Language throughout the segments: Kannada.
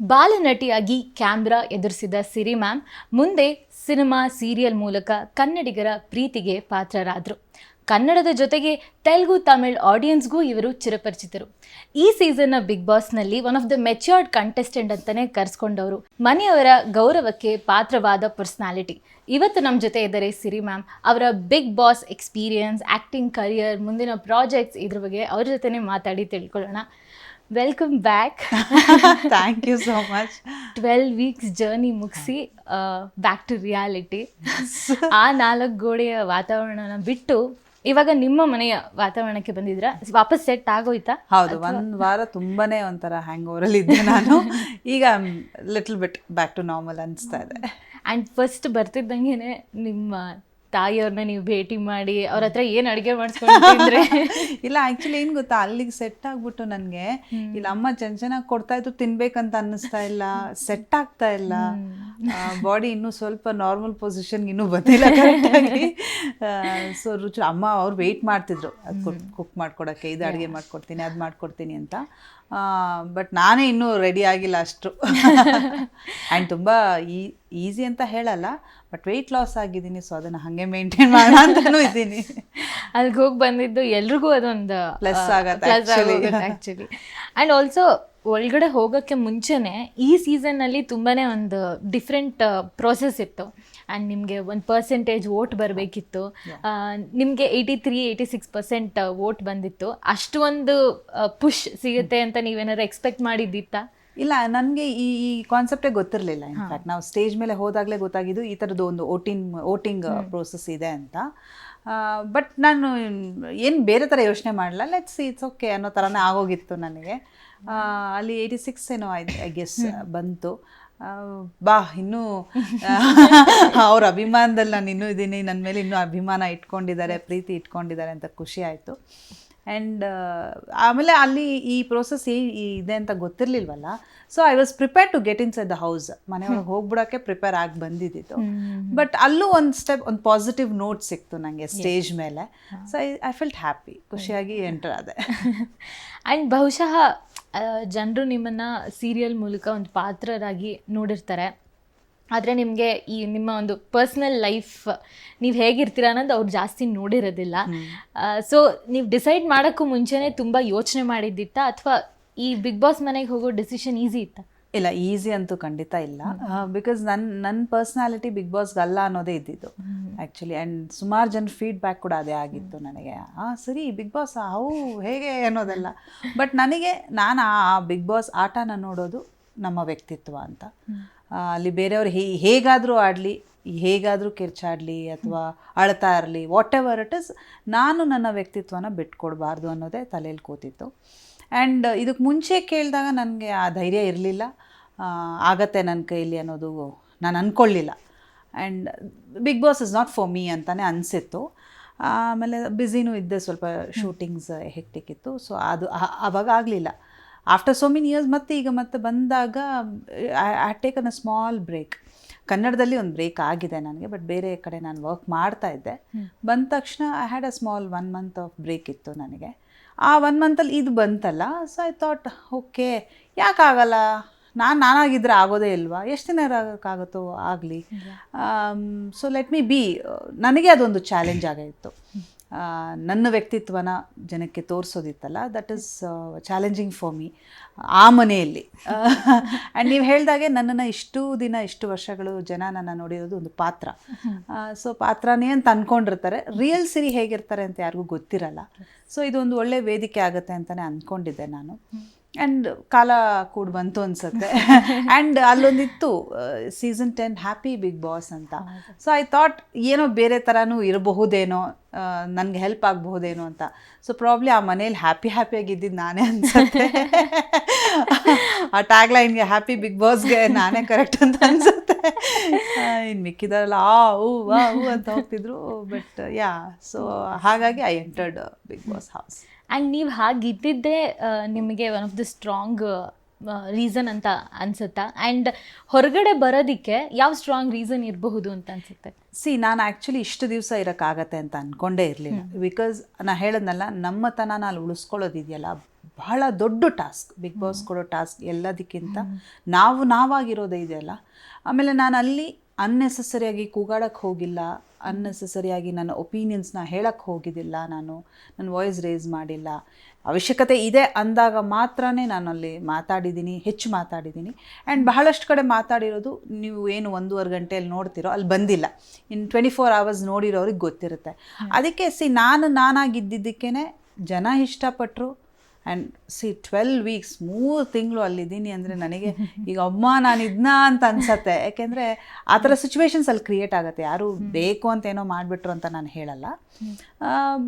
ಬಾಲನಟಿಯಾಗಿ ಕ್ಯಾಮ್ರಾ ಎದುರಿಸಿದ ಸಿರಿ ಮ್ಯಾಮ್ ಮುಂದೆ ಸಿನಿಮಾ ಸೀರಿಯಲ್ ಮೂಲಕ ಕನ್ನಡಿಗರ ಪ್ರೀತಿಗೆ ಪಾತ್ರರಾದರು. ಕನ್ನಡದ ಜೊತೆಗೆ ತೆಲುಗು, ತಮಿಳ್ ಆಡಿಯನ್ಸ್ಗೂ ಇವರು ಚಿರಪರಿಚಿತರು. ಈ ಸೀಸನ್ನ big ಬಾಸ್ನಲ್ಲಿ one of the matured contestant ಅಂತಲೇ ಕರೆಸ್ಕೊಂಡವರು. ಮನೆಯವರ ಗೌರವಕ್ಕೆ ಪಾತ್ರವಾದ ಪರ್ಸ್ನಾಲಿಟಿ ಇವತ್ತು ನಮ್ಮ ಜೊತೆ ಇದ್ದಾರೆ ಸಿರಿ ಮ್ಯಾಮ್. ಅವರ Bigg Boss experience acting career ಮುಂದಿನ ಪ್ರಾಜೆಕ್ಟ್ಸ್ ಇದ್ರ ಬಗ್ಗೆ ಅವ್ರ ಜೊತೆನೇ ಮಾತಾಡಿ ತಿಳ್ಕೊಳ್ಳೋಣ. Welcome back thank you so much twelve weeks journey ಮುಗಿಸಿ ಬ್ಯಾಕ್ ಟು ರಿಯಾಲಿಟಿ ಆ ನಾಲ್ಕು ಗೋಡೆಯ ವಾತಾವರಣನ ಬಿಟ್ಟು ಇವಾಗ ನಿಮ್ಮ ಮನೆಯ ವಾತಾವರಣಕ್ಕೆ ಬಂದಿದ್ರ ವಾಪಸ್ ಸೆಟ್ ಆಗೋಯ್ತಾ? ಹೌದು ಒಂದು ವಾರ ತುಂಬಾನೇ ಒಂಥರ ಹ್ಯಾಂಗ್ ಓವರಲ್ಲಿ ಇದ್ದೆ ನಾನು. ಈಗ little bit back to normal ಅನಿಸ್ತಾ ಇದೆ. ಆ್ಯಂಡ್ ಫಸ್ಟ್ ಬರ್ತಿದ್ದಂಗೆನೆ ನಿಮ್ಮ ತಾಯಿಯವ್ರನ್ನ ನೀವು ಭೇಟಿ ಮಾಡಿ ಅವ್ರ ಹತ್ರ ಏನು ಅಡುಗೆ ಮಾಡಿಸ್ಕೊಂಡ್ರೆ ಇಲ್ಲ ಆ್ಯಕ್ಚುಲಿ ಏನು ಗೊತ್ತಾ ಅಲ್ಲಿಗೆ ಸೆಟ್ ಆಗ್ಬಿಟ್ಟು ನನಗೆ ಇಲ್ಲ ಅಮ್ಮ ಚೆನ್ನ ಚೆನ್ನಾಗಿ ಕೊಡ್ತಾ ಇದ್ರು ತಿನ್ಬೇಕಂತ ಅನ್ನಿಸ್ತಾ ಇಲ್ಲ ಸೆಟ್ ಆಗ್ತಾ ಇಲ್ಲ. ಬಾಡಿ ಇನ್ನೂ ಸ್ವಲ್ಪ ನಾರ್ಮಲ್ ಪೊಸಿಷನ್ ಇನ್ನೂ ಬಂದಿಲ್ಲ ಕರೆಕ್ಟಾಗಿ ಸೊ ರುಚಿ ಅಮ್ಮ ಅವ್ರು ವೆಯ್ಟ್ ಮಾಡ್ತಿದ್ರು ಅದು ಕುಕ್ ಮಾಡ್ಕೊಡಕ್ಕೆ ಇದು ಅಡುಗೆ ಮಾಡ್ಕೊಡ್ತೀನಿ ಅದು ಮಾಡ್ಕೊಡ್ತೀನಿ ಅಂತ. ಬಟ್ ನಾನೇ ಇನ್ನೂ ರೆಡಿ ಆಗಿಲ್ಲ ಅಷ್ಟು. ಆ್ಯಂಡ್ ತುಂಬ ಈ ಈಸಿ ಅಂತ ಹೇಳಲ್ಲ ಬಟ್ ವೆಯ್ಟ್ ಲಾಸ್ ಆಗಿದ್ದೀನಿ ಸೊ ಅದನ್ನು ಹಾಗೆ ಮೇಂಟೈನ್ ಮಾಡೋ ಅಂತಲೂ ಇದ್ದೀನಿ. ಅಲ್ಲಿಗೆ ಹೋಗಿ ಬಂದಿದ್ದು ಎಲ್ರಿಗೂ ಅದೊಂದು ಪ್ಲಸ್ ಆಗತ್ತೆ. ಆ್ಯಕ್ಚುಲಿ ಆ್ಯಂಡ್ ಆಲ್ಸೋ ಒಳಗಡೆ ಹೋಗೋಕ್ಕೆ ಮುಂಚೆನೆ ಈ ಸೀಸನ್ನಲ್ಲಿ ತುಂಬಾ ಒಂದು ಡಿಫ್ರೆಂಟ್ ಪ್ರೋಸೆಸ್ ಇತ್ತು. ಆ್ಯಂಡ್ ನಿಮಗೆ ಒಂದು ಪರ್ಸೆಂಟೇಜ್ ವೋಟ್ ಬರಬೇಕಿತ್ತು. ನಿಮಗೆ eighty three eighty six percent vote ಬಂದಿತ್ತು. ಅಷ್ಟು ಒಂದು ಪುಷ್ ಸಿಗುತ್ತೆ ಅಂತ ನೀವೇನಾದ್ರು ಎಕ್ಸ್ಪೆಕ್ಟ್ ಮಾಡಿದ್ದಿತ್ತಾ ಇಲ್ಲ ನನಗೆ ಈ ಈ ಕಾನ್ಸೆಪ್ಟೇ ಗೊತ್ತಿರಲಿಲ್ಲ ಇನ್ಫ್ಯಾಕ್ಟ್ ನಾವು ಸ್ಟೇಜ್ ಮೇಲೆ ಹೋದಾಗಲೇ ಗೊತ್ತಾಗಿದ್ದು ಈ ಥರದ್ದು ಒಂದು ಓಟಿಂಗ್ ಓಟಿಂಗ್ ಪ್ರೋಸೆಸ್ ಇದೆ ಅಂತ. ಬಟ್ ನಾನು ಏನು ಬೇರೆ ಥರ ಯೋಚನೆ ಮಾಡಲ್ಲ ಲೆಟ್ಸ್ ಇಟ್ಸ್ ಓಕೆ ಅನ್ನೋ ಥರನೇ ಆಗೋಗಿತ್ತು ನನಗೆ. ಅಲ್ಲಿ ಏಯ್ಟಿ ಸಿಕ್ಸ್ ಏನೋ ಐ ಐ ಗೆಸ್ ಬಂತು. ಬಾ, ಇನ್ನೂ ಅವ್ರ ಅಭಿಮಾನದಲ್ಲಿ ನಾನು ಇನ್ನೂ ಇದ್ದೀನಿ. ನನ್ನ ಮೇಲೆ ಇನ್ನೂ ಅಭಿಮಾನ ಇಟ್ಕೊಂಡಿದ್ದಾರೆ, ಪ್ರೀತಿ ಇಟ್ಕೊಂಡಿದ್ದಾರೆ ಅಂತ ಖುಷಿ ಆಯಿತು. ಆ್ಯಂಡ್ ಆಮೇಲೆ ಅಲ್ಲಿ ಈ ಪ್ರೋಸೆಸ್ ಇದೆ ಅಂತ ಗೊತ್ತಿರಲಿಲ್ವಲ್ಲ? So I was prepare to get inside the house ಮನೆಯೊಳಗೆ ಹೋಗ್ಬಿಡೋಕ್ಕೆ ಪ್ರಿಪೇರ್ ಆಗಿ ಬಂದಿದ್ದಿತ್ತು. ಬಟ್ ಅಲ್ಲೂ ಒಂದು ಸ್ಟೆಪ್ ಒಂದು ಪಾಸಿಟಿವ್ ನೋಟ್ ಸಿಕ್ತು ನನಗೆ ಸ್ಟೇಜ್ ಮೇಲೆ. So I I felt happy ಖುಷಿಯಾಗಿ ಎಂಟರ್ ಆದೆ. ಆ್ಯಂಡ್ ಬಹುಶಃ ಜನರು ನಿಮ್ಮನ್ನು ಸೀರಿಯಲ್ ಮೂಲಕ ಒಂದು ಪಾತ್ರರಾಗಿ ನೋಡಿರ್ತಾರೆ. ಆದರೆ ನಿಮಗೆ ಈ ನಿಮ್ಮ ಒಂದು ಪರ್ಸ್ನಲ್ ಲೈಫ್ ನೀವು ಹೇಗಿರ್ತೀರ ಅನ್ನೋದು ಅವ್ರು ಜಾಸ್ತಿ ನೋಡಿರೋದಿಲ್ಲ. ಸೊ ನೀವು ಡಿಸೈಡ್ ಮಾಡೋಕ್ಕೂ ಮುಂಚೆನೇ ತುಂಬ ಯೋಚನೆ ಮಾಡಿದ್ದಿತ್ತಾ ಅಥವಾ ಈ ಬಿಗ್ ಬಾಸ್ ಮನೆಗೆ ಹೋಗೋ ಡಿಸಿಷನ್ ಈಸಿ ಇತ್ತಾ? ಇಲ್ಲ ಈಸಿ ಅಂತೂ ಖಂಡಿತ ಇಲ್ಲ. ಬಿಕಾಸ್ ನನ್ನ ನನ್ನ ಪರ್ಸ್ನಾಲಿಟಿ ಬಿಗ್ ಬಾಸ್ಗೆ ಅಲ್ಲ ಅನ್ನೋದೇ ಇದ್ದಿದ್ದು. ಆ್ಯಕ್ಚುಲಿ ಆ್ಯಂಡ್ ಸುಮಾರು ಜನ ಫೀಡ್ಬ್ಯಾಕ್ ಕೂಡ ಅದೇ ಆಗಿತ್ತು ನನಗೆ. ಹಾಂ ಸರಿ ಬಿಗ್ ಬಾಸ್ ಹೌ ಹೇಗೆ ಅನ್ನೋದೆಲ್ಲ. ಬಟ್ ನನಗೆ ನಾನು ಆ ಬಿಗ್ ಬಾಸ್ ಆಟನ ನೋಡೋದು ನಮ್ಮ ವ್ಯಕ್ತಿತ್ವ ಅಂತ. ಅಲ್ಲಿ ಬೇರೆಯವರು ಹೇ ಹೇಗಾದರೂ ಆಡಲಿ ಹೇಗಾದರೂ ಕಿರ್ಚಾಡಲಿ ಅಥವಾ ಅಳ್ತಾ ಇರಲಿ ವಾಟ್ ಎವರ್ ಇಟ್ ಇಸ್ ನಾನು ನನ್ನ ವ್ಯಕ್ತಿತ್ವನ ಬಿಟ್ಕೊಡ್ಬಾರ್ದು ಅನ್ನೋದೇ ತಲೆಯಲ್ಲಿ ಕೂತಿತ್ತು. ಆ್ಯಂಡ್ ಇದಕ್ಕೆ ಮುಂಚೆ ಕೇಳಿದಾಗ ನನಗೆ ಆ ಧೈರ್ಯ ಇರಲಿಲ್ಲ. ಆಗತ್ತೆ ನನ್ನ ಕೈಲಿ ಅನ್ನೋದು ನಾನು ಅಂದ್ಕೊಳ್ಳಿಲ್ಲ and Bigg Boss is not for me ಅಂತಲೇ ಅನಿಸಿತ್ತು. ಆಮೇಲೆ ಬ್ಯುಸಿನೂ ಇದ್ದೆ ಸ್ವಲ್ಪ ಶೂಟಿಂಗ್ಸ್ ಹೆಕ್ಟಿಕ್ ಇತ್ತು. ಸೊ ಅದು ಆವಾಗ ಆಗಲಿಲ್ಲ. ಆಫ್ಟರ್ ಸೋ ಮೆನಿ ಇಯರ್ಸ್ ಮತ್ತೆ ಈಗ ಮತ್ತೆ ಬಂದಾಗ I taken a small break ಕನ್ನಡದಲ್ಲಿ ಒಂದು ಬ್ರೇಕ್ ಆಗಿದೆ ನನಗೆ ಬಟ್ ಬೇರೆ ಕಡೆ ನಾನು ವರ್ಕ್ ಮಾಡ್ತಾ ಇದ್ದೆ. ಬಂದ ತಕ್ಷಣ I had a small one month of break ಇತ್ತು ನನಗೆ. ಆ ಒನ್ ಮಂತಲ್ಲಿ ಇದು ಬಂತಲ್ಲ ಸೊ ಐ ಥಾಟ್ ಓಕೆ ಯಾಕಾಗಲ್ಲ ನಾನು ನಾನಾಗಿದ್ದರೆ ಆಗೋದೇ ಇಲ್ವಾ? ಎಷ್ಟು ದಿನ ಇರೋಕ್ಕಾಗುತ್ತೋ ಆಗಲಿ. ಸೊ ಲೆಟ್ ಮಿ ಬಿ ನನಗೆ ಅದೊಂದು ಚಾಲೆಂಜ್ ಆಗಿತ್ತು ನನ್ನ ವ್ಯಕ್ತಿತ್ವನ ಜನಕ್ಕೆ ತೋರಿಸೋದಿತ್ತಲ್ಲ that is challenging for me ಆ ಮನೆಯಲ್ಲಿ. ಆ್ಯಂಡ್ ನೀವು ಹೇಳಿದಾಗೆ ನನ್ನನ್ನು ಇಷ್ಟು ದಿನ, ಇಷ್ಟು ವರ್ಷಗಳು ಜನ ನನ್ನ ನೋಡಿರೋದು ಒಂದು ಪಾತ್ರ. ಸೊ ಪಾತ್ರನೇ ಅಂತ ಅಂದ್ಕೊಂಡಿರ್ತಾರೆ ರಿಯಲ್ ಸಿರಿ ಹೇಗಿರ್ತಾರೆ ಅಂತ ಯಾರಿಗೂ ಗೊತ್ತಿರಲ್ಲ. ಸೊ ಇದೊಂದು ಒಳ್ಳೆ ವೇದಿಕೆ ಆಗುತ್ತೆ ಅಂತಲೇ ಅಂದ್ಕೊಂಡಿದ್ದೆ ನಾನು. ಆ್ಯಂಡ್ ಕಾಲ ಕೂಡ ಬಂತು ಅನ್ಸುತ್ತೆ. And ಅಲ್ಲೊಂದಿತ್ತು season ten happy Bigg Boss ಅಂತ. ಸೊ ಐ ಥಾಟ್ ಏನೋ ಬೇರೆ ಥರನೂ ಇರಬಹುದೇನೋ ನನಗೆ ಹೆಲ್ಪ್ ಆಗಬಹುದೇನೋ ಅಂತ. ಸೊ ಪ್ರಾಬ್ಲಿ ಆ ಮನೇಲಿ ಹ್ಯಾಪಿ ಹ್ಯಾಪಿಯಾಗಿದ್ದಿದ್ದು ನಾನೇ ಅನ್ಸುತ್ತೆ. ಆ ಟ್ಯಾಗ್ ಲೈನ್ಗೆ ಹ್ಯಾಪಿ ಬಿಗ್ ಬಾಸ್ಗೆ ನಾನೇ ಕರೆಕ್ಟ್ ಅಂತ ಅನ್ಸುತ್ತೆ. ಇನ್ನು ಮಿಕ್ಕಿದಾರಲ್ಲ ಆ ಹೂ ಆ ಹೂ ಅಂತ ಹೋಗ್ತಿದ್ರು ಬಟ್ ಯಾ ಸೊ ಹಾಗಾಗಿ I entered Bigg Boss house and ನೀವು ಹಾಗಿದ್ದಿದ್ದೇ ನಿಮಗೆ one of the strong reason ಅಂತ ಅನ್ಸುತ್ತಾ? ಆ್ಯಂಡ್ ಹೊರಗಡೆ ಬರೋದಕ್ಕೆ ಯಾವ ಸ್ಟ್ರಾಂಗ್ ರೀಸನ್ ಇರಬಹುದು ಅಂತ ಅನ್ಸುತ್ತೆ? ಸಿ ನಾನು ಆ್ಯಕ್ಚುಲಿ ಇಷ್ಟು ದಿವಸ ಇರೋಕ್ಕಾಗತ್ತೆ ಅಂತ ಅಂದ್ಕೊಂಡೇ ಇರಲಿಲ್ಲ. ಬಿಕಾಸ್ ನಾನು ಹೇಳದ್ನಲ್ಲ ನಮ್ಮತನ ನಾನು ಉಳಿಸ್ಕೊಳ್ಳೋದಿದೆಯಲ್ಲ ಬಹಳ ದೊಡ್ಡ ಟಾಸ್ಕ್ ಬಿಗ್ ಬಾಸ್ ಕೊಡೋ ಟಾಸ್ಕ್ ಎಲ್ಲದಕ್ಕಿಂತ ನಾವು ನಾವಾಗಿರೋದೇ ಇದೆಯಲ್ಲ. ಆಮೇಲೆ ನಾನು ಅಲ್ಲಿ ಅನ್ನೆಸೆಸರಿಯಾಗಿ ಕೂಗಾಡೋಕ್ಕೆ ಹೋಗಿಲ್ಲ. ಅನ್ನೆಸೆಸರಿಯಾಗಿ ನನ್ನ ಒಪೀನಿಯನ್ಸ್ನ ಹೇಳಕ್ಕೆ ಹೋಗಿದ್ದಿಲ್ಲ ನಾನು. ನನ್ನ ವಾಯ್ಸ್ ರೇಸ್ ಮಾಡಿಲ್ಲ. ಅವಶ್ಯಕತೆ ಇದೆ ಅಂದಾಗ ಮಾತ್ರನೇ ನಾನು ಅಲ್ಲಿ ಮಾತಾಡಿದ್ದೀನಿ ಹೆಚ್ಚು ಮಾತಾಡಿದ್ದೀನಿ. ಆ್ಯಂಡ್ ಬಹಳಷ್ಟು ಕಡೆ ಮಾತಾಡಿರೋದು ನೀವು ಏನು ಒಂದೂವರೆ ಗಂಟೆಯಲ್ಲಿ ನೋಡ್ತಿರೋ ಅಲ್ಲಿ ಬಂದಿಲ್ಲ. ಇನ್ನು ಟ್ವೆಂಟಿ ಫೋರ್ ಅವರ್ಸ್ ನೋಡಿರೋರಿಗೆ ಗೊತ್ತಿರುತ್ತೆ. ಅದಕ್ಕೆ ಸಿ ನಾನು ನಾನಾಗಿದ್ದಿದ್ದಕ್ಕೇ ಜನ ಇಷ್ಟಪಟ್ಟರು ಆ್ಯಂಡ್ ಸಿ ಟ್ವೆಲ್ ವೀಕ್ಸ್ ಮೂರು ತಿಂಗಳು ಅಲ್ಲಿದ್ದೀನಿ ಅಂದರೆ ನನಗೆ ಈಗ ಅಮ್ಮ ನಾನು ಇದನ್ನ ಅಂತ ಅನ್ಸತ್ತೆ. ಯಾಕೆಂದರೆ ಆ ಥರ ಸಿಚುವೇಶನ್ಸ್ ಅಲ್ಲಿ ಕ್ರಿಯೇಟ್ ಆಗುತ್ತೆ. ಯಾರು ಬೇಕು ಅಂತ ಏನೋ ಮಾಡಿಬಿಟ್ರು ಅಂತ ನಾನು ಹೇಳಲ್ಲ.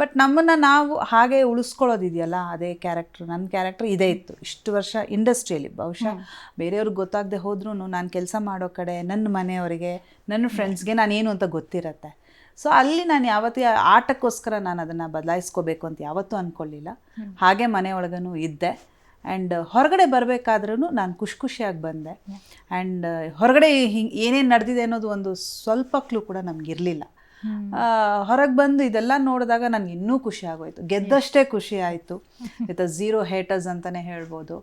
ಬಟ್ ನಮ್ಮನ್ನು ನಾವು ಹಾಗೆ ಉಳಿಸ್ಕೊಳ್ಳೋದಿದೆಯಲ್ಲ ಅದೇ ಕ್ಯಾರೆಕ್ಟ್ರ್ ನನ್ನ ಕ್ಯಾರೆಕ್ಟ್ರ್ ಇದೇ ಇತ್ತು. ಇಷ್ಟು ವರ್ಷ ಇಂಡಸ್ಟ್ರಿಯಲ್ಲಿ ಬಹುಶಃ ಬೇರೆಯವ್ರಿಗೆ ಗೊತ್ತಾಗದೆ ಹೋದ್ರೂ ನಾನು ಕೆಲಸ ಮಾಡೋ ಕಡೆ ನನ್ನ ಮನೆಯವರಿಗೆ ನನ್ನ ಫ್ರೆಂಡ್ಸ್ಗೆ ನಾನೇನು ಅಂತ ಗೊತ್ತಿರತ್ತೆ. ಸೊ ಅಲ್ಲಿ ನಾನು ಯಾವತ್ತೂ ಆಟಕ್ಕೋಸ್ಕರ ನಾನು ಅದನ್ನು ಬದಲಾಯಿಸ್ಕೋಬೇಕು ಅಂತ ಯಾವತ್ತೂ ಅಂದ್ಕೊಳ್ಳಿಲ್ಲ ಹಾಗೆ ಮನೆಯೊಳಗೂ ಇದ್ದೆ. ಆ್ಯಂಡ್ ಹೊರಗಡೆ ಬರಬೇಕಾದ್ರೂ ನಾನು ಖುಷಿ ಖುಷಿಯಾಗಿ ಬಂದೆ. ಆ್ಯಂಡ್ ಹೊರಗಡೆ ಹಿಂಗೆ ಏನೇನು ನಡೆದಿದೆ ಅನ್ನೋದು ಒಂದು ಸ್ವಲ್ಪ ಕ್ಲೂ ಕೂಡ ನಮಗಿರಲಿಲ್ಲ. ಹೊರಗೆ ಬಂದು ಇದೆಲ್ಲ ನೋಡಿದಾಗ ನನಗೆ ಇನ್ನೂ ಖುಷಿ ಆಗೋಯ್ತು. ಗೆದ್ದಷ್ಟೇ ಖುಷಿ ಆಯಿತು. ವಿತ್ ಝೀರೋ ಹೇಟರ್ಸ್ ಅಂತಲೇ ಹೇಳ್ಬೋದು.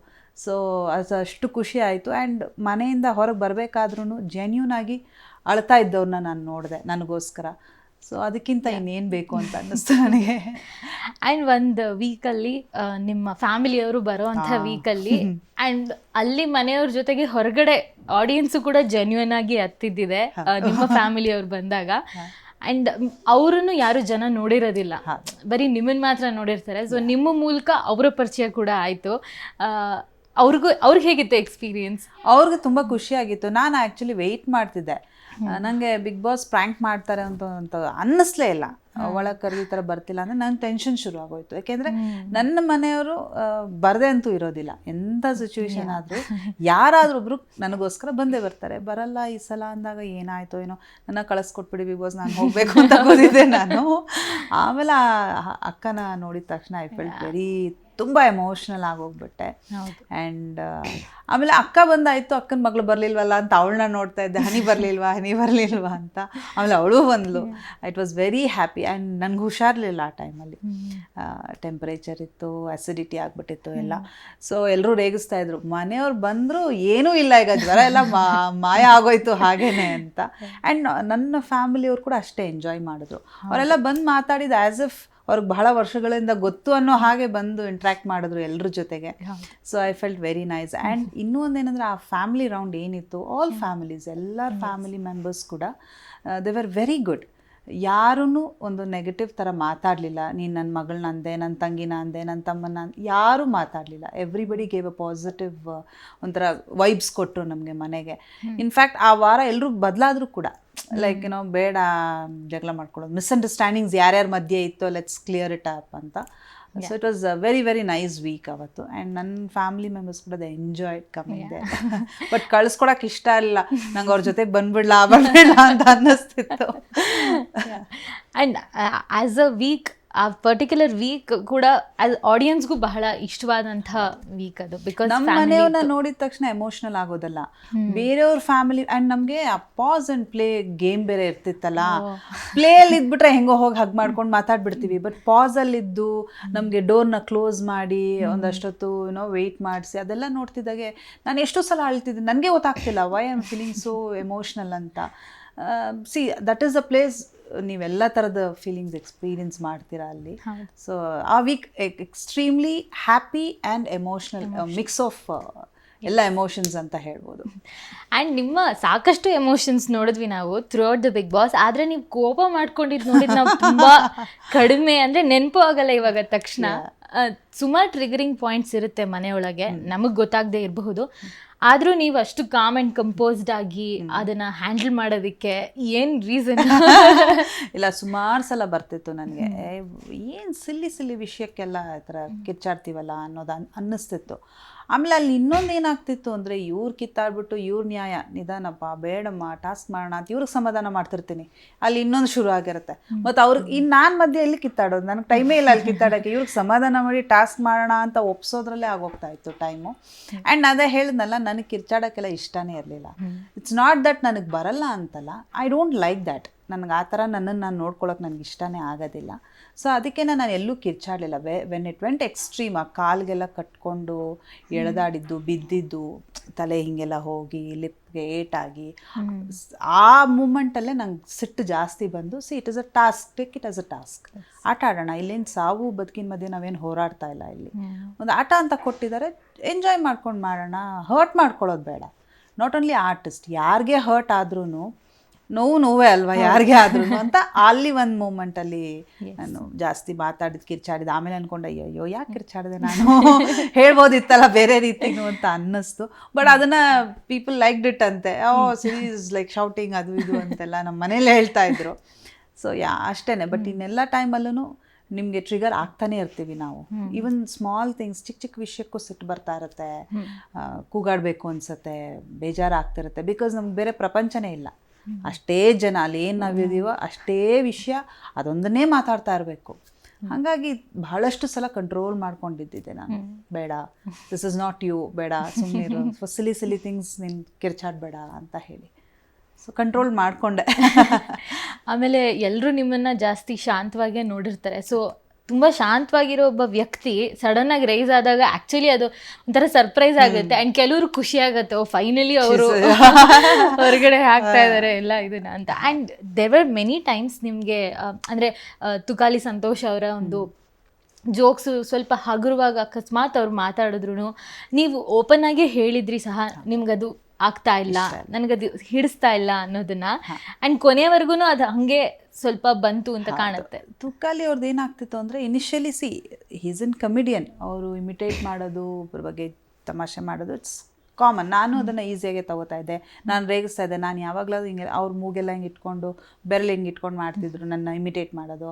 ಸೊ ಅದು ಅಷ್ಟು ಖುಷಿ ಆಯಿತು. ಆ್ಯಂಡ್ ಮನೆಯಿಂದ ಹೊರಗೆ ಬರಬೇಕಾದ್ರೂ ಜೆನ್ಯೂನ್ ಆಗಿ ಅಳ್ತಾ ಇದ್ದವ್ರನ್ನ ನಾನು ನೋಡಿದೆ ನನಗೋಸ್ಕರ. ಸೊ ಅದಕ್ಕಿಂತ ಇನ್ನೇನು ಬೇಕು ಅಂತ ಅನ್ನಿಸ್ತು ನನಗೆ. ಆ್ಯಂಡ್ ಒಂದು ವೀಕಲ್ಲಿ ನಿಮ್ಮ ಫ್ಯಾಮಿಲಿಯವರು ಬರೋವಂಥ ವೀಕಲ್ಲಿ ಆ್ಯಂಡ್ ಅಲ್ಲಿ ಮನೆಯವ್ರ ಜೊತೆಗೆ ಹೊರಗಡೆ ಆಡಿಯನ್ಸು ಕೂಡ ಜೆನ್ಯೂನ್ ಆಗಿ ಹತ್ತಿದ್ದಿದೆ ನಿಮ್ಮ ಫ್ಯಾಮಿಲಿಯವ್ರು ಬಂದಾಗ. ಆ್ಯಂಡ್ ಅವರನ್ನು ಯಾರು ಜನ ನೋಡಿರೋದಿಲ್ಲ. ಬರೀ ನಿಮ್ಮನ್ನು ಮಾತ್ರ ನೋಡಿರ್ತಾರೆ. ಸೊ ನಿಮ್ಮ ಮೂಲಕ ಅವರ ಪರಿಚಯ ಕೂಡ ಆಯಿತು. ಅವ್ರಿಗೂ ಅವ್ರಿಗೆ ಹೇಗಿತ್ತು ಎಕ್ಸ್ಪೀರಿಯನ್ಸ್ ಅವ್ರಿಗೆ ತುಂಬ ಖುಷಿಯಾಗಿತ್ತು ನಾನು ಆ್ಯಕ್ಚುಲಿ ವೆಯ್ಟ್ ಮಾಡ್ತಿದ್ದೆ. ನನಗೆ ಬಿಗ್ ಬಾಸ್ ಪ್ರ್ಯಾಂಕ್ ಮಾಡ್ತಾರೆ ಅಂತ ಅಂತ ಅನ್ನಿಸ್ಲೇ ಇಲ್ಲ. ಒಳಗೆ ಕರೆದು ಈ ಥರ ಬರ್ತಿಲ್ಲ ಅಂದರೆ ನನ್ನ ಟೆನ್ಷನ್ ಶುರು ಆಗೋಯ್ತು. ಯಾಕೆಂದರೆ ನನ್ನ ಮನೆಯವರು ಬರದೆ ಅಂತೂ ಇರೋದಿಲ್ಲ. ಎಂಥ ಸಿಚುವೇಶನ್ ಆದರೂ ಯಾರಾದರೂ ಒಬ್ರು ನನಗೋಸ್ಕರ ಬಂದೇ ಬರ್ತಾರೆ. ಬರಲ್ಲ ಈ ಸಲ ಅಂದಾಗ ಏನಾಯ್ತೋ ಏನೋ ನನ್ನ ಕಳಿಸ್ಕೊಟ್ಬಿಡಿ ಬಿಗ್ ಬಾಸ್ ನಾನು ಹೋಗಬೇಕು ಅಂತ ಕೂತಿದ್ದೆ ನಾನು. ಆಮೇಲೆ ಅಕ್ಕನ ನೋಡಿದ ತಕ್ಷಣ ಐ ಫೆಲ್ಟ್ ವೆರಿ ತುಂಬ ಎಮೋಷ್ನಲ್ ಆಗೋಗ್ಬಿಟ್ಟೆ. ಆ್ಯಂಡ್ ಆಮೇಲೆ ಅಕ್ಕ ಬಂದಾಯಿತು ಅಕ್ಕನ ಮಗಳು ಬರಲಿಲ್ವಲ್ಲ ಅಂತ ಅವಳನ್ನ ನೋಡ್ತಾ ಇದ್ದೆ ಹನಿ ಬರಲಿಲ್ವಾ ಹನಿ ಬರಲಿಲ್ವಾ ಅಂತ. ಆಮೇಲೆ ಅವಳು ಬಂದಳು it was very happy and ನನಗೆ ಹುಷಾರ್ಲಿಲ್ಲ ಆ ಟೈಮಲ್ಲಿ ಟೆಂಪರೇಚರ್ ಇತ್ತು ಆ್ಯಸಿಡಿಟಿ ಆಗಿಬಿಟ್ಟಿತ್ತು ಎಲ್ಲ. ಸೊ ಎಲ್ಲರೂ ರೇಗಿಸ್ತಾ ಇದ್ರು. ಮನೆಯವ್ರು ಬಂದರೂ ಏನೂ ಇಲ್ಲ ಈಗ ಜ್ವರ ಎಲ್ಲ ಮಾ- ಮಾಯ ಆಗೋಯ್ತು ಹಾಗೇನೆ ಅಂತ. ಆ್ಯಂಡ್ ನನ್ನ ಫ್ಯಾಮಿಲಿಯವ್ರು ಕೂಡ ಅಷ್ಟೇ ಎಂಜಾಯ್ ಮಾಡಿದ್ರು. ಅವರೆಲ್ಲ ಬಂದು ಮಾತಾಡಿದ ಆ್ಯಸ್ ಇಫ್ ಅವ್ರಿಗೆ ಬಹಳ ವರ್ಷಗಳಿಂದ ಗೊತ್ತು ಅನ್ನೋ ಹಾಗೆ ಬಂದು ಇಂಟ್ರ್ಯಾಕ್ಟ್ ಮಾಡಿದ್ರು ಎಲ್ಲರ ಜೊತೆಗೆ. So I felt very nice and ಇನ್ನೂ ಒಂದೇನೆಂದರೆ ಆ ಫ್ಯಾಮಿಲಿ ರೌಂಡ್ ಏನಿತ್ತು ಆಲ್ ಫ್ಯಾಮಿಲೀಸ್ ಎಲ್ಲ ಫ್ಯಾಮಿಲಿ ಮೆಂಬರ್ಸ್ ಕೂಡ ದೇ ವರ್ ವೆರಿ ಗುಡ್ ಯಾರೂ ಒಂದು ನೆಗೆಟಿವ್ ಥರ ಮಾತಾಡಲಿಲ್ಲ. ನೀನು ನನ್ನ ಮಗಳನ್ನ ಅಂದೆ ನನ್ನ ತಂಗಿನ ಅಂದೆ ನನ್ನ ತಮ್ಮನ ಯಾರೂ ಮಾತಾಡಲಿಲ್ಲ. ಎವ್ರಿಬಡಿ ಗೇವ್ ಅ ಪಾಸಿಟಿವ್ ಒಂಥರ ವೈಬ್ಸ್ ಕೊಟ್ಟರು ನಮಗೆ ಮನೆಗೆ. ಇನ್ಫ್ಯಾಕ್ಟ್ ಆ ವಾರ ಎಲ್ಲರೂ ಬದಲಾದರೂ ಕೂಡ ಲೈಕ್ ಏನೋ ಬೇಡ ಜಗಳ ಮಾಡ್ಕೊಳ್ಳೋದು. ಮಿಸ್ಅಂಡರ್ಸ್ಟ್ಯಾಂಡಿಂಗ್ಸ್ ಯಾರ್ಯಾರ ಮಧ್ಯೆ ಇತ್ತು ಲೆಟ್ಸ್ ಕ್ಲಿಯರ್ ಇಟ್ ಅಪ್ ಅಂತ. So it was very very nice week ಅವತ್ತು. ಆ್ಯಂಡ್ ನನ್ನ ಫ್ಯಾಮಿಲಿ ಮೆಂಬರ್ಸ್ ಕೂಡ ದ ಎಂಜಾಯ್ ಕಮ್ಮಿ ಇದೆ ಬಟ್ ಕಳಿಸ್ಕೊಡಕ್ಕೆ ಇಷ್ಟ ಇಲ್ಲ. ನಂಗೆ ಅವ್ರ ಜೊತೆ ಬಂದ್ಬಿಡ್ಲಾ ಬಂದ್ಬಿಡ್ಲಾ ಅಂತ ಅನ್ನಿಸ್ತಿತ್ತು. ಆ್ಯಂಡ್ ಆ್ಯಸ್ ಅ ವೀಕ್ ಆ ಪರ್ಟಿಕ್ಯುಲರ್ ವೀಕ್ ಕೂಡ ಆಡಿಯನ್ಸ್ಗೂ ಬಹಳ ಇಷ್ಟವಾದಂತಹ ವೀಕ್ ಅದು. ಬಿಕಾಸ್ ನಮ್ಮ ಮನೆಯವನ್ನ ನೋಡಿದ ತಕ್ಷಣ ಎಮೋಷನಲ್ ಆಗೋದಲ್ಲ. ಬೇರೆಯವ್ರ ಫ್ಯಾಮಿಲಿ ಆ್ಯಂಡ್ ನಮಗೆ ಆ ಪಾಸ್ ಅಂಡ್ ಪ್ಲೇ ಗೇಮ್ ಬೇರೆ ಇರ್ತಿತ್ತಲ್ಲ. ಪ್ಲೇ ಅಲ್ಲಿ ಇದ್ಬಿಟ್ರೆ ಹೆಂಗೋ ಹೋಗಿ ಹಗ್ ಮಾಡ್ಕೊಂಡು ಮಾತಾಡ್ಬಿಡ್ತೀವಿ. ಬಟ್ ಪಾಸ್ ಅಲ್ಲಿ ಇದ್ದು ನಮಗೆ ಡೋರ್ನ ಕ್ಲೋಸ್ ಮಾಡಿ ಒಂದಷ್ಟೊತ್ತು ಏನೋ ವೆಯ್ಟ್ ಮಾಡಿಸಿ ಅದೆಲ್ಲ ನೋಡ್ತಿದ್ದಾಗೆ ನಾನು ಎಷ್ಟೋ ಸಲ ಅಳ್ತಿದ್ದೆ ನನಗೆ ಗೊತ್ತಾಗ್ತಿಲ್ಲ why am feeling so emotional ಅಂತ. See that is a place ನೀವೆಲ್ಲ ಥರದ ಫೀಲಿಂಗ್ಸ್ ಎಕ್ಸ್ಪೀರಿಯನ್ಸ್ ಮಾಡ್ತೀರಾ ಅಲ್ಲಿ. ಸೊ ಆ week extremely happy and emotional mix of ಎಲ್ಲ ಎಮೋಷನ್ಸ್ ಅಂತ ಹೇಳ್ಬೋದು. ಆ್ಯಂಡ್ ನಿಮ್ಮ ಸಾಕಷ್ಟು ಎಮೋಷನ್ಸ್ ನೋಡಿದ್ವಿ ನಾವು throughout the big boss ಆದರೆ ನೀವು ಕೋಪ ಮಾಡ್ಕೊಂಡಿದ್ದು ನೋಡಿದ್ ನಾವು ತುಂಬ ಕಡಿಮೆ ಅಂದರೆ ನೆನಪು ಆಗಲ್ಲ ಇವಾಗ ತಕ್ಷಣ. ಸುಮಾರು ಟ್ರಿಗರಿಂಗ್ ಪಾಯಿಂಟ್ಸ್ ಇರುತ್ತೆ ಮನೆಯೊಳಗೆ ನಮಗೆ ಗೊತ್ತಾಗದೆ ಇರಬಹುದು. ಆದರೂ ನೀವು ಅಷ್ಟು ಕಾಮ್ ಆ್ಯಂಡ್ ಕಂಪೋಸ್ಡ್ ಆಗಿ ಅದನ್ನು ಹ್ಯಾಂಡಲ್ ಮಾಡೋದಕ್ಕೆ ಏನು ರೀಸನ್ ಇಲ್ಲ ಸುಮಾರು ಸಲ ಬರ್ತಿತ್ತು ನನಗೆ. ಏನು ಸಿಲ್ಲಿ ಸಿಲ್ಲಿ ವಿಷಯಕ್ಕೆಲ್ಲ ಈ ಥರ ಕಿಚ್ಚಾಡ್ತೀವಲ್ಲ ಅನ್ನೋದು ಅನ್ ಅನ್ನಿಸ್ತಿತ್ತು. ಆಮೇಲೆ ಅಲ್ಲಿ ಇನ್ನೊಂದು ಏನಾಗ್ತಿತ್ತು ಅಂದರೆ ಇವ್ರು ಕಿತ್ತಾಡ್ಬಿಟ್ಟು ಇವ್ರ ನ್ಯಾಯ ನಿಧಾನಪ್ಪ ಬೇಡಮ್ಮ ಟಾಸ್ಕ್ ಮಾಡೋಣ ಅಂತ ಇವ್ರಿಗೆ ಸಮಾಧಾನ ಮಾಡ್ತಿರ್ತೀನಿ. ಅಲ್ಲಿ ಇನ್ನೊಂದು ಶುರು ಆಗಿರುತ್ತೆ. ಮತ್ತು ಅವ್ರಿಗೆ ಇನ್ನು ನಾನು ಮಧ್ಯೆಯಲ್ಲಿ ಕಿತ್ತಾಡೋದು? ನನಗೆ ಟೈಮೇ ಇಲ್ಲ ಅಲ್ಲಿ ಕಿತ್ತಾಡೋಕ್ಕೆ. ಇವ್ರಿಗೆ ಸಮಾಧಾನ ಮಾಡಿ ಟಾಸ್ಕ್ ಮಾಡೋಣ ಅಂತ ಒಪ್ಸೋದ್ರಲ್ಲೇ ಆಗೋಗ್ತಾ ಇತ್ತು ಟೈಮು ಆ್ಯಂಡ್ ಅದೇ ಹೇಳಿದ್ನಲ್ಲ ನನಗೆ ಕಿರ್ಚಾಡೋಕ್ಕೆಲ್ಲ ಇಷ್ಟನೇ ಇರಲಿಲ್ಲ. ಇಟ್ಸ್ ನಾಟ್ ದಟ್ ನನಗೆ ಬರಲ್ಲ ಅಂತಲ್ಲ ಐ ಡೋಂಟ್ ಲೈಕ್ ದ್ಯಾಟ್ ನನಗೆ ಆ ಥರ ನನ್ನನ್ನು ನಾನು ನೋಡ್ಕೊಳ್ಳೋಕೆ ನನಗೆ ಇಷ್ಟನೇ ಆಗೋದಿಲ್ಲ. ಸೊ ಅದಕ್ಕೆ ನಾನು ಎಲ್ಲೂ ಕಿರ್ಚಾಡಲಿಲ್ಲ. We when it went extreme ಆ ಕಾಲ್ಗೆಲ್ಲ ಕಟ್ಕೊಂಡು ಎಳೆದಾಡಿದ್ದು ಬಿದ್ದಿದ್ದು ತಲೆ ಹಿಂಗೆಲ್ಲ ಹೋಗಿ ಲಿಪ್ಗೆ ಏಟಾಗಿ ಆ ಮೂಮೆಂಟಲ್ಲೇ ನಂಗೆ ಸಿಟ್ಟು ಜಾಸ್ತಿ ಬಂದು see it is a task take it as a task ಆಟ ಆಡೋಣ ಇಲ್ಲೇನು ಸಾವು ಬದುಕಿನ ಮಧ್ಯೆ ನಾವೇನು ಹೋರಾಡ್ತಾ ಇಲ್ಲ ಇಲ್ಲಿ. ಒಂದು ಆಟ ಅಂತ ಕೊಟ್ಟಿದ್ದಾರೆ ಎಂಜಾಯ್ ಮಾಡ್ಕೊಂಡು ಮಾಡೋಣ ಹರ್ಟ್ ಮಾಡ್ಕೊಳ್ಳೋದು ಬೇಡ. ನಾಟ್ ಓನ್ಲಿ ಆರ್ಟಿಸ್ಟ್ ಯಾರಿಗೆ ಹರ್ಟ್ ಆದ್ರೂ ನೋವು ನೋವೇ ಅಲ್ವಾ ಯಾರಿಗೆ ಆದ್ರೂ ಅಂತ ಅಲ್ಲಿ ಒಂದು ಮೂಮೆಂಟಲ್ಲಿ ನಾನು ಜಾಸ್ತಿ ಮಾತಾಡಿದ್ ಕಿರ್ಚಾಡಿದ. ಆಮೇಲೆ ಅನ್ಕೊಂಡೆ ಅಯ್ಯೋ ಯಾಕೆ ಕಿರ್ಚಾಡಿದೆ ನಾನು? ಹೇಳ್ಬೋದಿತ್ತಲ್ಲ ಬೇರೆ ರೀತಿನೂ ಅಂತ ಅನ್ನಿಸ್ತು. ಬಟ್ ಅದನ್ನ ಪೀಪಲ್ ಲೈಕ್ ಡಿಟ್ ಅಂತೆ. ಓ ಸೀರೀಸ್ ಲೈಕ್ ಶೌಟಿಂಗ್ ಅದು ಇದು ಅಂತೆಲ್ಲ ನಮ್ಮ ಮನೇಲಿ ಹೇಳ್ತಾ ಇದ್ರು. ಸೊ ಯಾ ಅಷ್ಟೇನೆ. ಬಟ್ ಇನ್ನೆಲ್ಲ ಟೈಮಲ್ಲೂ ನಿಮಗೆ ಟ್ರಿಗರ್ ಆಗ್ತಾನೆ ಇರ್ತೀವಿ ನಾವು. ಈವನ್ ಸ್ಮಾಲ್ ಥಿಂಗ್ಸ್ ಚಿಕ್ಕ ಚಿಕ್ಕ ವಿಷಯಕ್ಕೂ ಸಿಟ್ಟು ಬರ್ತಾ ಇರುತ್ತೆ. ಕೂಗಾಡ್ಬೇಕು ಕೂಗಾಡಬೇಕು ಅನ್ಸುತ್ತೆ ಬೇಜಾರಾಗ್ತಿರುತ್ತೆ. ಬಿಕಾಸ್ ನಮ್ಗೆ ಬೇರೆ ಪ್ರಪಂಚನೇ ಇಲ್ಲ. ಅಷ್ಟೇ ಜನ ಅಲ್ಲಿ ಏನು ನಾವಿದ್ದೀವೋ ಅಷ್ಟೇ ವಿಷಯ ಅದೊಂದನ್ನೇ ಮಾತಾಡ್ತಾ ಇರಬೇಕು. ಹಾಗಾಗಿ ಬಹಳಷ್ಟು ಸಲ ಕಂಟ್ರೋಲ್ ಮಾಡ್ಕೊಂಡಿದ್ದಿದ್ದೆ ನಾನು. ಬೇಡ ದಿಸ್ ಇಸ್ ನಾಟ್ ಯು ಬೇಡ ಸುಮ್ಮನೆ ಸಿಲಿ ಸಿಲಿ ಥಿಂಗ್ಸ್ ನೀನು ಕಿರ್ಚಾಡಬೇಡ ಅಂತ ಹೇಳಿ. ಸೊ ಕಂಟ್ರೋಲ್ ಮಾಡಿಕೊಂಡೆ. ಆಮೇಲೆ ಎಲ್ಲರೂ ನಿಮ್ಮನ್ನ ಜಾಸ್ತಿ ಶಾಂತವಾಗೇ ನೋಡಿರ್ತಾರೆ. ಸೊ ತುಂಬಾ ಶಾಂತವಾಗಿರೋ ಒಬ್ಬ ವ್ಯಕ್ತಿ ಸಡನ್ ಆಗಿ ರೈಸ್ ಆದಾಗ ಆಕ್ಚುಲಿ ಅದು ಒಂಥರ ಸರ್ಪ್ರೈಸ್ ಆಗುತ್ತೆ. ಅಂಡ್ ಕೆಲವರು ಖುಷಿ ಆಗುತ್ತೆ ಓ ಫೈನಲಿ ಅವರು ಹೊರಗಡೆ ಹಾಕ್ತಾ ಇದ್ದಾರೆ ಎಲ್ಲ ಇದನ್ನ ಅಂತ. ಅಂಡ್ ಆರ್ ಮೆನಿ ಟೈಮ್ಸ್ ನಿಮಗೆ ಅಂದ್ರೆ ತುಕಾಲಿ ಸಂತೋಷ್ ಅವರ ಒಂದು ಜೋಕ್ಸು ಸ್ವಲ್ಪ ಹಗುರವಾಗ ಅಕಸ್ಮಾತ್ ಅವ್ರು ಮಾತಾಡಿದ್ರು ನೀವು ಓಪನ್ ಆಗಿ ಹೇಳಿದ್ರಿ ಸಹ ನಿಮ್ಗದು ಆಗ್ತಾ ಇಲ್ಲ ಅದು ಹಿಡಿಸ್ತಾ ಇಲ್ಲ ಅನ್ನೋದನ್ನ. ಅಂಡ್ ಕೊನೆಯವರೆಗೂ ಅದು ಹಂಗೆ ಸ್ವಲ್ಪ ಬಂತು ಅಂತ ಕಾಣುತ್ತೆ. ತುಕ್ಕಾಲಿ ಅವ್ರದ್ದು ಏನಾಗ್ತಿತ್ತು ಅಂದರೆ initially see he's in comedian ಅವರು ಇಮಿಟೇಟ್ ಮಾಡೋದು ಒಬ್ಬರ ಬಗ್ಗೆ ತಮಾಷೆ ಮಾಡೋದು ಇಟ್ಸ್ ಕಾಮನ್ ನಾನು ಅದನ್ನು ಈಸಿಯಾಗಿ ತಗೋತಾ ಇದ್ದೆ. ನಾನು ರೇಗಿಸ್ತಾ ಇದ್ದೆ. ನಾನು ಯಾವಾಗಲೂ ಹಿಂಗೆ ಅವ್ರ ಮೂಗೆಲ್ಲ ಹಿಂಗೆ ಇಟ್ಕೊಂಡು ಬೆರಳು ಹಿಂಗೆ ಇಟ್ಕೊಂಡು ಮಾಡ್ತಿದ್ರು ನನ್ನ ಇಮಿಟೇಟ್ ಮಾಡೋದು.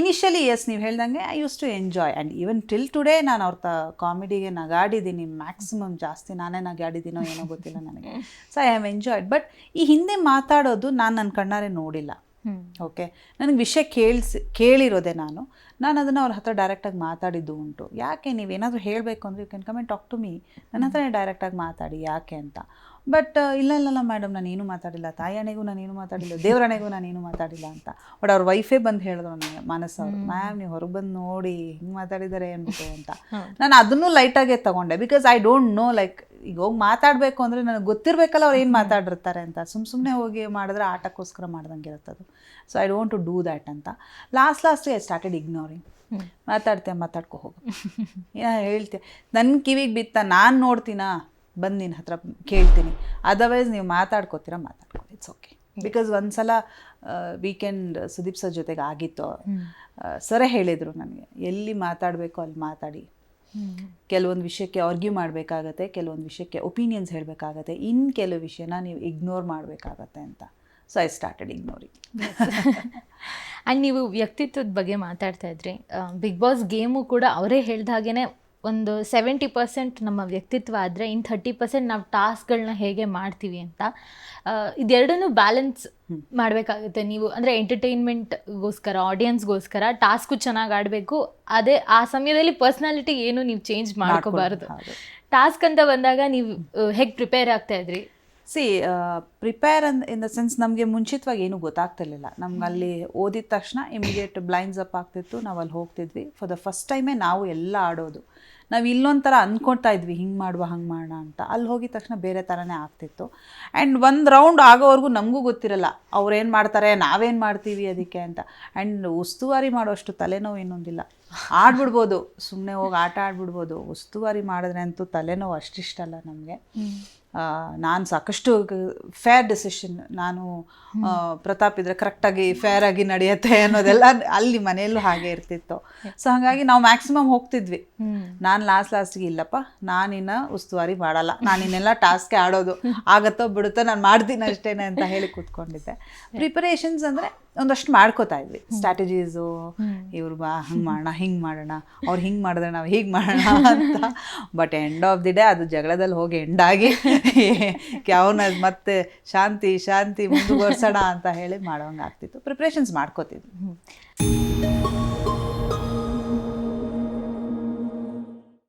ಇನಿಷಿಯಲಿ ಎಸ್ ನೀವು ಹೇಳ್ದಂಗೆ I use to enjoy and even till today ನಾನು ಅವ್ರ ತ ಕಾಮಿಡಿಗೆ ನಗಾಡಿದ್ದೀನಿ ಮ್ಯಾಕ್ಸಿಮಮ್ ಜಾಸ್ತಿ. ನಾನೇ ನಗಾಡಿದ್ದೀನೋ ಏನೋ ಗೊತ್ತಿಲ್ಲ ನನಗೆ. So I have enjoyed but ಈ ಹಿಂದೆ ಮಾತಾಡೋದು ನಾನು ನನ್ನ ಕಣ್ಣಾರೆ ನೋಡಿಲ್ಲ. ಓಕೆ ನನಗೆ ವಿಷಯ ಕೇಳಿಸಿ ಕೇಳಿರೋದೆ ನಾನು. ನಾನು ಅದನ್ನು ಅವ್ರ ಹತ್ರ ಡೈರೆಕ್ಟಾಗಿ ಮಾತಾಡಿದ್ದು ಉಂಟು. ಯಾಕೆ ನೀವೇನಾದರೂ ಹೇಳಬೇಕು ಅಂದರೆ you can come and talk to me ನನ್ನ ಹತ್ರನೇ ಡೈರೆಕ್ಟಾಗಿ ಮಾತಾಡಿ ಯಾಕೆ ಅಂತ. ಬಟ್ ಇಲ್ಲ ಇಲ್ಲಲ್ಲ ಮೇಡಮ್ ನಾನೇನು ಏನು ಮಾತಾಡಿಲ್ಲ. ತಾಯಣೆಗೂ ನಾನೇನು ಮಾತಾಡಿಲ್ಲ ದೇವರಣೆಗೂ ನಾನೇನು ಮಾತಾಡಿಲ್ಲ ಅಂತ. ಬಟ್ ಅವ್ರ ವೈಫೇ ಬಂದು ಹೇಳಿದ್ರು ನನಗೆ ಮಾನಸ ಅವರು ಮ್ಯಾಮ್ ನೀವು ಹೊರಗೆ ಬಂದು ನೋಡಿ ಹಿಂಗೆ ಮಾತಾಡಿದ್ದಾರೆ ಅನ್ಬಿಟ್ಟು ಅಂತ. ನಾನು ಅದನ್ನು ಲೈಟಾಗೆ ತಗೊಂಡೆ. Because I don't know like ಈಗ ಹೋಗಿ ಮಾತಾಡಬೇಕು ಅಂದರೆ ನನಗೆ ಗೊತ್ತಿರಬೇಕಲ್ಲ ಅವ್ರು ಏನು ಮಾತಾಡಿರ್ತಾರೆ ಅಂತ. ಸುಮ್ಮ ಸುಮ್ಮನೆ ಹೋಗಿ ಮಾಡಿದ್ರೆ ಆಟಕ್ಕೋಸ್ಕರ ಮಾಡ್ದಂಗೆ ಇರುತ್ತೆ ಅದು so I don't to do that ಅಂತ last last I started ignoring ಮಾತಾಡ್ತೆ ಮಾತಾಡ್ಕೊ ಹೋಗು. ಏನೋ ಹೇಳ್ತೆ. ನನ್ನ ಕಿವಿಗೆ ಬಿತ್ತ ನಾನು ನೋಡ್ತೀನಾ? ಬಂದು ನಿನ್ನ ಹತ್ರ ಕೇಳ್ತೀನಿ. ಅದರ್ವೈಸ್ ನೀವು ಮಾತಾಡ್ಕೋತೀರಾ ಮಾತಾಡ್ಕೊ ಇಟ್ಸ್ ಓಕೆ ಬಿಕಾಸ್ ಒಂದ್ಸಲ ವೀಕೆಂಡ್ ಸುದೀಪ್ ಸರ್ ಜೊತೆಗೆ ಆಗಿತ್ತು. ಸರೇ ಹೇಳಿದರು ನನಗೆ ಎಲ್ಲಿ ಮಾತಾಡಬೇಕು ಅಲ್ಲಿ ಮಾತಾಡಿ. ಕೆಲವೊಂದು ವಿಷಯಕ್ಕೆ ಆರ್ಗ್ಯೂ ಮಾಡಬೇಕಾಗತ್ತೆ, ಕೆಲವೊಂದು ವಿಷಯಕ್ಕೆ ಒಪಿನಿಯನ್ಸ್ ಹೇಳಬೇಕಾಗತ್ತೆ. ಇನ್ನು ಕೆಲವು ವಿಷಯನ ನೀವು ಇಗ್ನೋರ್ ಮಾಡಬೇಕಾಗತ್ತೆ ಅಂತ. So I started ignoring and ನೀವು ವ್ಯಕ್ತಿತ್ವದ ಬಗ್ಗೆ ಮಾತಾಡ್ತಾ ಇದ್ರಿ. ಬಿಗ್ ಬಾಸ್ ಗೇಮು ಕೂಡ ಅವರೇ ಹೇಳ್ದ ಹಾಗೇನೆ ಒಂದು ಸೆವೆಂಟಿ ಪರ್ಸೆಂಟ್ ನಮ್ಮ ವ್ಯಕ್ತಿತ್ವ ಆದರೆ ಇನ್ನು ಥರ್ಟಿ ಪರ್ಸೆಂಟ್ ನಾವು ಟಾಸ್ಕ್ಗಳನ್ನ ಹೇಗೆ ಮಾಡ್ತೀವಿ ಅಂತ ಇದೆರಡನ್ನೂ ಬ್ಯಾಲೆನ್ಸ್ ಮಾಡಬೇಕಾಗುತ್ತೆ. ನೀವು ಅಂದರೆ ಎಂಟರ್ಟೈನ್ಮೆಂಟ್ಗೋಸ್ಕರ ಆಡಿಯನ್ಸ್ಗೋಸ್ಕರ ಟಾಸ್ಕು ಚೆನ್ನಾಗಿ ಆಡಬೇಕು. ಅದೇ ಆ ಸಮಯದಲ್ಲಿ ಪರ್ಸ್ನಾಲಿಟಿ ಏನು ನೀವು ಚೇಂಜ್ ಮಾಡ್ಕೋಬಾರ್ದು. ಟಾಸ್ಕ್ ಅಂತ ಬಂದಾಗ ನೀವು ಹೇಗೆ ಪ್ರಿಪೇರ್ ಆಗ್ತಾ ಇದ್ರಿ? See prepare an in the sense ನಮಗೆ ಮುಂಚಿತವಾಗಿ ಏನೂ ಗೊತ್ತಾಗ್ತಿರ್ಲಿಲ್ಲ. ನಮ್ಗೆ ಅಲ್ಲಿ ಓದಿದ ತಕ್ಷಣ ಇಮಿಡಿಯೇಟ್ ಬ್ಲೈಂಡ್ಸ್ ಅಪ್ ಆಗ್ತಿತ್ತು. ನಾವು ಅಲ್ಲಿ ಹೋಗ್ತಿದ್ವಿ. ಫಾರ್ ದ ಫಸ್ಟ್ ಟೈಮೇ ನಾವು ಎಲ್ಲ ಆಡೋದು. ನಾವು ಇಲ್ಲೊಂಥರ ಅಂದ್ಕೊಳ್ತಾ ಇದ್ವಿ, ಹಿಂಗೆ ಮಾಡುವ, ಹಂಗೆ ಮಾಡೋಣ ಅಂತ. ಅಲ್ಲಿ ಹೋಗಿದ ತಕ್ಷಣ ಬೇರೆ ಥರನೇ ಆಗ್ತಿತ್ತು. ಆ್ಯಂಡ್ ಒಂದು ರೌಂಡ್ ಆಗೋವರೆಗೂ ನಮಗೂ ಗೊತ್ತಿರಲ್ಲ ಅವ್ರೇನು ಮಾಡ್ತಾರೆ, ನಾವೇನು ಮಾಡ್ತೀವಿ ಅದಕ್ಕೆ ಅಂತ. ಆ್ಯಂಡ್ ಉಸ್ತುವಾರಿ ಮಾಡೋಷ್ಟು ತಲೆನೋವು ಇನ್ನೊಂದಿಲ್ಲ. ಆಡ್ಬಿಡ್ಬೋದು ಸುಮ್ಮನೆ ಹೋಗಿ ಆಟ ಆಡ್ಬಿಡ್ಬೋದು, ಉಸ್ತುವಾರಿ ಮಾಡಿದ್ರೆ ಅಂತೂ ತಲೆನೋವು ಅಷ್ಟಿಷ್ಟಲ್ಲ ನಮಗೆ. ನಾನು ಸಾಕಷ್ಟು ಫೇರ್ ಡಿಸಿಷನ್ ನಾನು ಪ್ರತಾಪ್ ಇದ್ರೆ ಕರೆಕ್ಟಾಗಿ ಫೇರ್ ಆಗಿ ನಡೆಯುತ್ತೆ ಅನ್ನೋದೆಲ್ಲ ಅಲ್ಲಿ ಮನೆಯಲ್ಲೂ ಹಾಗೆ ಇರ್ತಿತ್ತು. ಸೊ ಹಾಗಾಗಿ ನಾವು ಮ್ಯಾಕ್ಸಿಮಮ್ ಹೋಗ್ತಿದ್ವಿ. ನಾನು ಲಾಸ್ಟ್ ಲಾಸ್ಟ್ಗೆ ಇಲ್ಲಪ್ಪ ನಾನಿನ್ನ ಉಸ್ತುವಾರಿ ಮಾಡಲ್ಲ. ನಾನು ಇನ್ನೆಲ್ಲ ಟಾಸ್ಕೆ ಆಡೋದು. ಆಗತ್ತೋ ಬಿಡುತ್ತೋ ನಾನು ಮಾಡ್ತೀನಿ ಅಷ್ಟೇನೆ ಅಂತ ಹೇಳಿ ಕೂತ್ಕೊಂಡಿದ್ದೆ. ಪ್ರಿಪರೇಷನ್ಸ್ ಅಂದರೆ ಒಂದಷ್ಟು ಮಾಡ್ಕೋತಾ ಇದ್ವಿ. ಸ್ಟ್ರಾಟಜೀಸು ಇವ್ರು ಬಾ ಹಂಗೆ ಮಾಡೋಣ ಹಿಂಗೆ ಮಾಡೋಣ ಅವ್ರು ಹಿಂಗೆ ಮಾಡಿದ್ರೆ ನಾವು ಹೀಗೆ ಮಾಡೋಣ ಅಂತ. But end of the day ಅದು ಜಗಳದಲ್ಲಿ ಹೋಗಿ ಎಂಡಾಗಿ ಅವನ ಮತ್ತೆ ಶಾಂತಿ ಶಾಂತಿ ಮುಂದುವರ್ಸೋಣ ಅಂತ ಹೇಳಿ ಮಾಡೋಂಗೆ ಆಗ್ತಿತ್ತು ಪ್ರಿಪ್ರೇಷನ್ಸ್ ಮಾಡ್ಕೋತಿದ್ವಿ